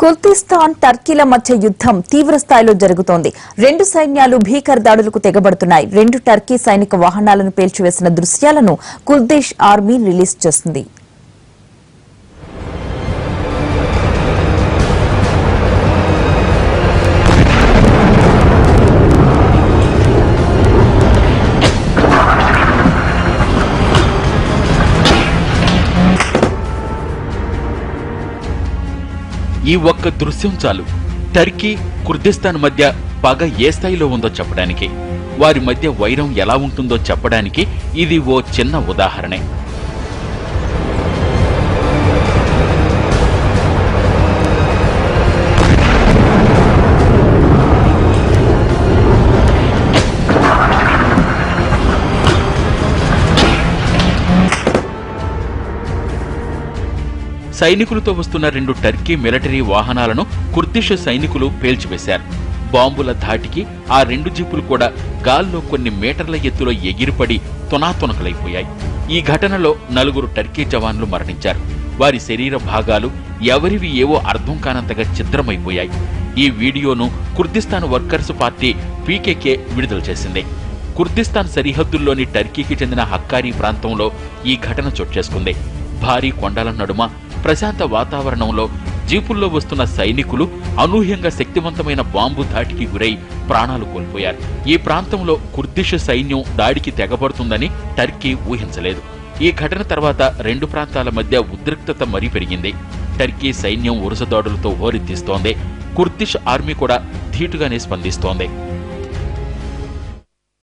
కుల్తిస్తాన్ టర్కీల మధ్య యుద్ధం తీవ్ర స్థాయిలో జరుగుతోంది. రెండు సైన్యాలు భీకర దాడులకు తెగబడుతున్నాయి. రెండు టర్కీ సైనిక వాహనాలను పేల్చివేసిన దృశ్యాలను కుల్దేశ్ ఆర్మీ రిలీజ్ చేసింది. ఈ ఒక్క దృశ్యం చాలు. టర్కీ కుర్దిస్తాన్ మధ్య పగ ఏ స్థాయిలో ఉందో చెప్పడానికి వారి మధ్య వైరం ఎలా ఉంటుందో చెప్పడానికి ఇది ఓ చిన్న ఉదాహరణే. సైనికులతో వస్తున్న రెండు టర్కీ మిలిటరీ వాహనాలను కుర్దిష్ సైనికులు పేల్చివేశారు. బాంబుల ధాటికి ఆ రెండు జీపులు కూడా గాల్లో కొన్ని మీటర్ల ఎత్తులో ఎగిరిపడి తునాతునకలైపోయాయి. ఈ ఘటనలో నలుగురు టర్కీ జవాన్లు మరణించారు. వారి శరీర భాగాలు ఎవరివి ఏవో అర్థం కానంతగా ఛిద్రమైపోయాయి. ఈ వీడియోను కుర్దిస్తాన్ వర్కర్స్ పార్టీ పీకేకే విడుదల చేసింది. కుర్దిస్తాన్ సరిహద్దుల్లోని టర్కీకి చెందిన హక్కారీ ప్రాంతంలో ఈ ఘటన చోటు చేసుకుంది. భారీ కొండల నడుమ ప్రశాంత వాతావరణంలో జీపుల్లో వస్తున్న సైనికులు అనూహ్యంగా శక్తివంతమైన బాంబు ధాటికి గురై ప్రాణాలు కోల్పోయారు. ఈ ప్రాంతంలో కుర్దిష్ సైన్యం దాడికి తెగబడుతుందని టర్కీ ఊహించలేదు. ఈ ఘటన తర్వాత రెండు ప్రాంతాల మధ్య ఉద్రిక్తత మరీ పెరిగింది. టర్కీ సైన్యం వరుస దాడులతో హోరెత్తిస్తోంది కుర్దిష్ ఆర్మీ కూడా ధీటుగానే స్పందిస్తోంది.